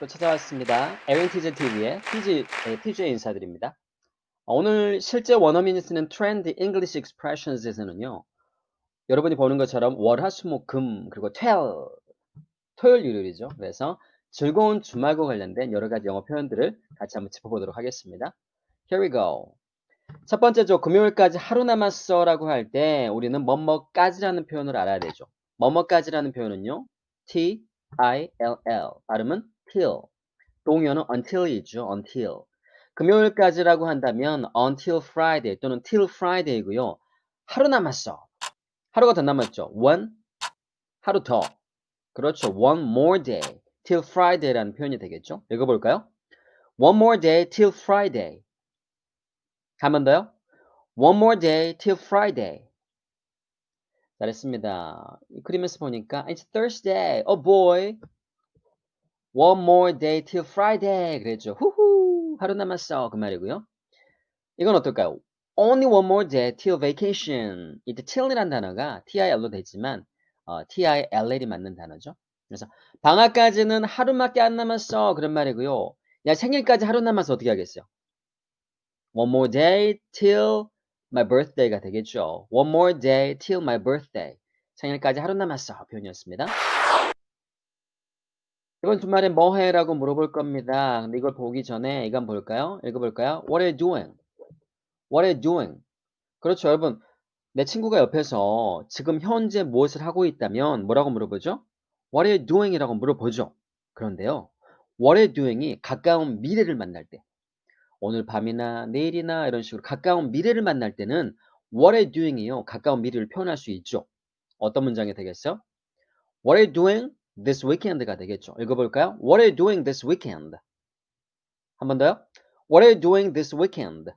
또 찾아왔습니다. 에렌티즈 TV의 TG, TG의 인사드립니다. 어, 오늘 실제 원어민이 쓰는 트렌드 English expressions에서는요. 여러분이 보는 것처럼 월, 화, 수, 목, 금 그리고 tell 토요일, 일요일이죠. 그래서 즐거운 주말과 관련된 여러 가지 영어 표현들을 같이 한번 짚어보도록 하겠습니다. Here we go. 첫 번째죠. 금요일까지 하루 남았어 라고 할 때 우리는 뭐뭐까지라는 표현을 알아야 되죠. 뭐뭐까지라는 표현은요. T, I, L, L. 발음은 till. 동요는 until이죠. until. 금요일까지라고 한다면 until Friday 또는 till Friday이고요. 하루 남았어. 하루가 더 남았죠. one, 하루 더. 그렇죠. one more day till Friday라는 표현이 되겠죠. 읽어볼까요? one more day till Friday. 한 번 더요. one more day till Friday. 잘했습니다. 그리면서 보니까 it's Thursday. Oh boy. One more day till Friday. 그랬죠. 후후. 하루 남았어. 그 말이고요. 이건 어떨까요? Only one more day till vacation. 이때 till이란 단어가 til로 되지만 어, till이 맞는 단어죠. 그래서 방학까지는 하루밖에 안 남았어. 그런 말이고요. 야 생일까지 하루 남았어. 어떻게 하겠어요? One more day till my birthday가 되겠죠. One more day till my birthday. 생일까지 하루 남았어. 표현이었습니다. 이번 주말에 뭐 해? 라고 물어볼 겁니다. 근데 이걸 보기 전에 이건 볼까요? 읽어볼까요? What are you doing? What are you doing? 그렇죠, 여러분. 내 친구가 옆에서 지금 현재 무엇을 하고 있다면 뭐라고 물어보죠? What are you doing? 이라고 물어보죠. 그런데요. What are you doing이 가까운 미래를 만날 때 오늘 밤이나 내일이나 이런 식으로 가까운 미래를 만날 때는 what are you doing이요. 가까운 미래를 표현할 수 있죠. 어떤 문장이 되겠어요? What are you doing this weekend가 되겠죠. 읽어볼까요? What are you doing this weekend? 한 번 더요. What are you doing this weekend?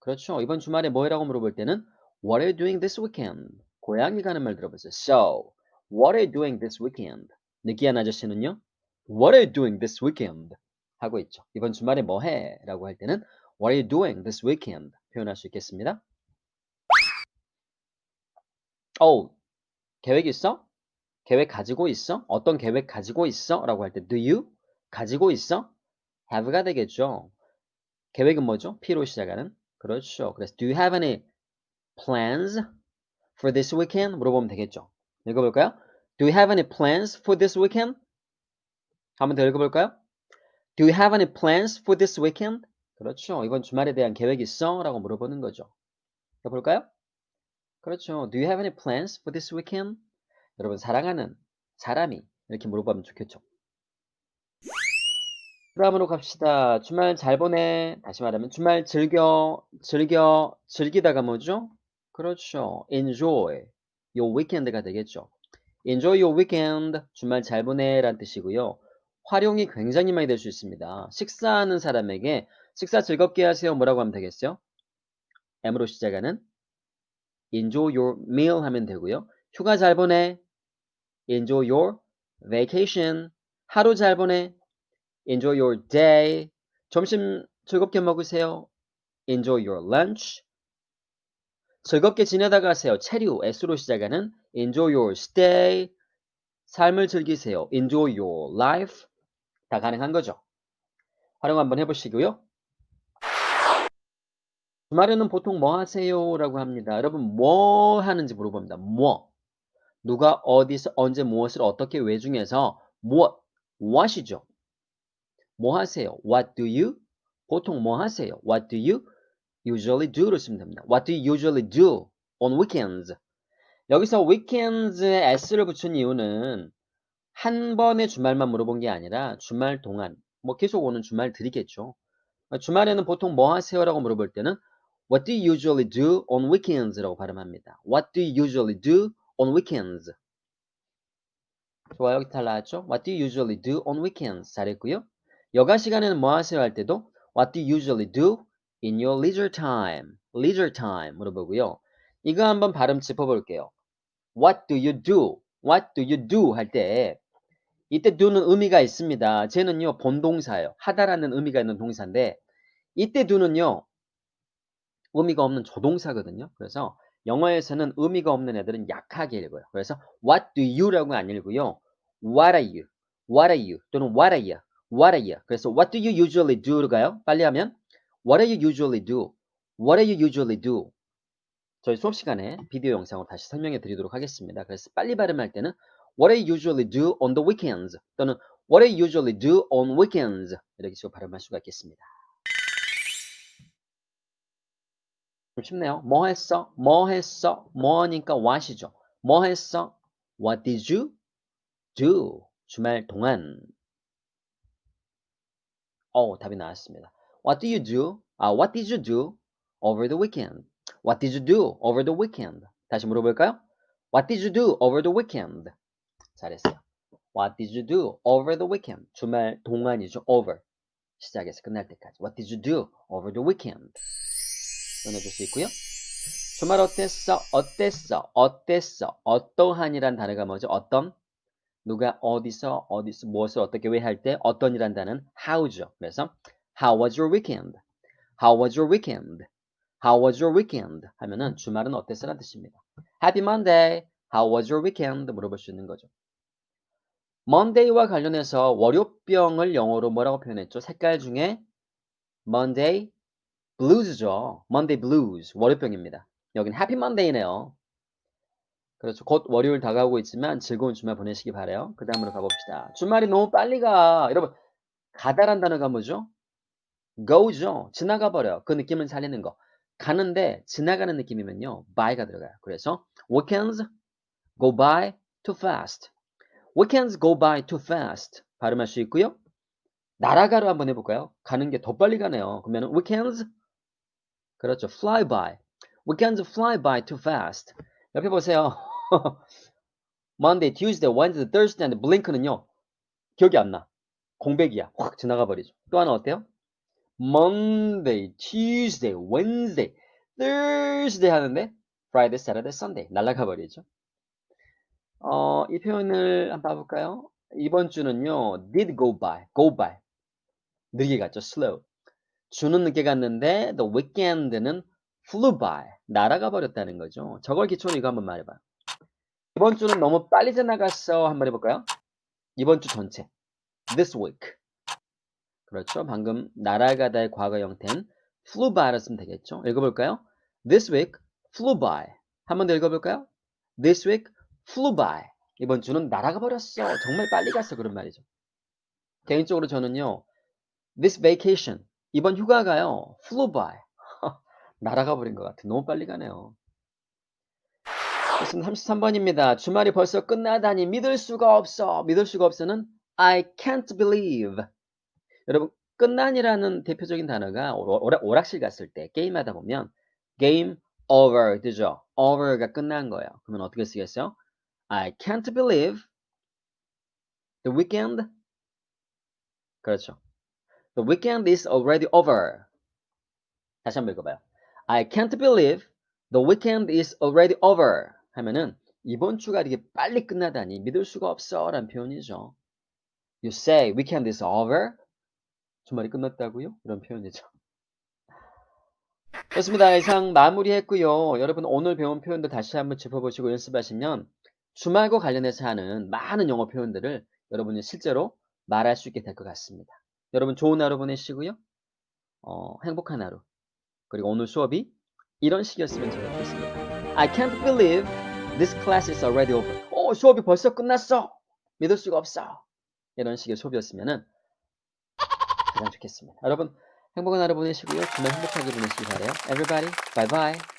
그렇죠. 이번 주말에 뭐해라고 물어볼 때는 What are you doing this weekend? 고향에 가는 말 들어보세요. So, what are you doing this weekend? 느끼한 아저씨는요. What are you doing this weekend? 하고 있죠. 이번 주말에 뭐 해? 라고 할 때는 What are you doing this weekend? 표현할 수 있겠습니다. 어, 계획 있어? 계획 가지고 있어? 어떤 계획 가지고 있어? 라고 할 때 Do you? 가지고 있어? have가 되겠죠. 계획은 뭐죠? P로 시작하는. 그렇죠. 그래서 Do you have any plans for this weekend? 물어보면 되겠죠. 읽어볼까요? Do you have any plans for this weekend? 한번 더 읽어볼까요? Do you have any plans for this weekend? 그렇죠. 이번 주말에 대한 계획 있어? 라고 물어보는 거죠. 해볼까요? 그렇죠. Do you have any plans for this weekend? 여러분 사랑하는 사람이 이렇게 물어보면 좋겠죠. 다음으로 갑시다. 주말 잘 보내. 다시 말하면 주말 즐겨, 즐겨, 즐기다가 뭐죠? 그렇죠. Enjoy your weekend가 되겠죠. Enjoy your weekend. 주말 잘 보내 라는 뜻이고요. 활용이 굉장히 많이 될 수 있습니다. 식사하는 사람에게 식사 즐겁게 하세요. 뭐라고 하면 되겠어요? M으로 시작하는 enjoy your meal 하면 되고요. 휴가 잘 보내. Enjoy your vacation. 하루 잘 보내. enjoy your day. 점심 즐겁게 먹으세요. enjoy your lunch. 즐겁게 지내다 가 세요. 체류 S로 시작하는 enjoy your stay. 삶을 즐기세요. enjoy your life. 다 가능한 거죠. 활용 한번 해보시고요. 주말에는 보통 뭐 하세요? 라고 합니다. 여러분 뭐 하는지 물어봅니다. 뭐? 누가 어디서 언제 무엇을 어떻게 왜 중에서 무엇? what이죠. 뭐 하세요? What do you? 보통 뭐 하세요? What do you usually do로 쓰면 됩니다. What do you usually do on weekends? 여기서 weekends에 s를 붙인 이유는 한 번의 주말만 물어본 게 아니라 주말 동안 뭐 계속 오는 주말들이겠죠. 주말에는 보통 뭐 하세요? 라고 물어볼 때는 What do you usually do on weekends? 라고 발음합니다. What do you usually do on weekends? 좋아요. 여기 잘 나왔죠? What do you usually do on weekends? 잘했고요. 여가 시간에는 뭐 하세요? 할 때도 What do you usually do in your leisure time? leisure time 물어보고요. 이거 한번 발음 짚어볼게요. What do you do? What do you do? 할 때 이때 do는 의미가 있습니다. 쟤는요 본동사예요. 하다라는 의미가 있는 동사인데 이때 do는요 의미가 없는 조동사거든요. 그래서 영어에서는 의미가 없는 애들은 약하게 읽어요. 그래서 what do you라고 안 읽고요. what are you? What are you? 또는 What are you? What are you? 그래서 What do you usually do로 가요? 빨리 하면 What are you usually do? What are you usually do? 저희 수업 시간에 비디오 영상으로 다시 설명해 드리도록 하겠습니다. 그래서 빨리 발음할 때는 What are you usually do on the weekends? 또는 What are you usually do on weekends? 이렇게 식으로 발음할 수가 있겠습니다. 쉽네요. 뭐 했어? 뭐 했어? 뭐니까 what이죠. 뭐 했어? What did you do? 주말 동안. 어, 답이 나왔습니다. What do you do? 아, what did you do over the weekend? What did you do over the weekend? 다시 물어볼까요? What did you do over the weekend? 잘했어요. What did you do over the weekend? 주말 동안이죠. over. 시작해서 끝날 때까지. What did you do over the weekend? 전해줄 수 있고요. 주말 어땠어? 어땠어? 어땠어? 어떠한이란 단어가 뭐죠? 어떤? 누가 어디서 어디서 무엇을 어떻게 왜 할 때 어떤이란 단어는 how죠. 그래서 how was your weekend? How was your weekend? How was your weekend? 하면은 주말은 어땠어라는 뜻입니다. Happy Monday. How was your weekend? 물어볼 수 있는 거죠. Monday와 관련해서 월요병을 영어로 뭐라고 표현했죠? 색깔 중에 Monday blues죠. Monday blues. 월요병입니다. 여긴 Happy Monday네요. 그렇죠. 곧 월요일 다가오고 있지만 즐거운 주말 보내시기 바래요. 그 다음으로 가봅시다. 주말이 너무 빨리 가. 여러분 가다란 단어가 뭐죠? go죠. 지나가 버려. 그 느낌을 살리는 거. 가는데 지나가는 느낌이면요. by가 들어가요. 그래서 weekends go by too fast. weekends go by too fast. 발음할 수 있고요. 날아가로 한번 해볼까요? 가는 게 더 빨리 가네요. 그러면 weekends 그렇죠. fly by. weekends fly by too fast. 옆에 보세요. Monday, Tuesday, Wednesday, Thursday, and blink는요. 기억이 안 나. 공백이야. 확 지나가 버리죠. 또 하나 어때요? Monday, Tuesday, Wednesday, Thursday 하는데 Friday, Saturday, Sunday 날아가 버리죠. 어, 이 표현을 한번 봐볼까요? 이번 주는요, did go by, go by. 느리게 갔죠, slow. 주는 늦게 갔는데, the weekend는 flew by, 날아가 버렸다는 거죠. 저걸 기초로 이거 한번 말해봐요. 이번 주는 너무 빨리 지나갔어. 한번 해볼까요? 이번 주 전체. This week. 그렇죠. 방금 날아가다의 과거 형태는 flew by라 쓰면 되겠죠. 읽어볼까요? This week flew by. 한번 더 읽어볼까요? This week flew by. 이번 주는 날아가 버렸어. 정말 빨리 갔어. 그런 말이죠. 개인적으로 저는요. This vacation. 이번 휴가가요. flew by. 날아가 버린 것 같아. 너무 빨리 가네요. 그렇습니다. 33번입니다. 주말이 벌써 끝나다니 믿을 수가 없어. 믿을 수가 없어는 I can't believe. 여러분 끝난이라는 대표적인 단어가 오락, 오락 실 갔을 때 게임하다 보면 game over 되죠. over가 끝난 거예요. 그러면 어떻게 쓰겠어요? I can't believe the weekend 그렇죠. The weekend is already over. 다시 한번 읽어봐요. I can't believe the weekend is already over. 하면은 이번 주가 이렇게 빨리 끝나다니 믿을 수가 없어 라는 표현이죠. You say weekend is over. 주말이 끝났다고요? 이런 표현이죠. 좋습니다. 이상 마무리했고요. 여러분 오늘 배운 표현도 다시 한번 짚어보시고 연습하시면 주말과 관련해서 하는 많은 영어 표현들을 여러분이 실제로 말할 수 있게 될 것 같습니다. 여러분 좋은 하루 보내시고요. 어, 행복한 하루. 그리고 오늘 수업이 이런 식이었으면 좋겠습니다. I can't believe this class is already over. 어, 수업이 벌써 끝났어. 믿을 수가 없어. 이런 식의 수업이었으면 가장 좋겠습니다. 여러분 행복한 하루 보내시고요. 주말 행복하게 보내시기 바래요. Everybody, bye bye.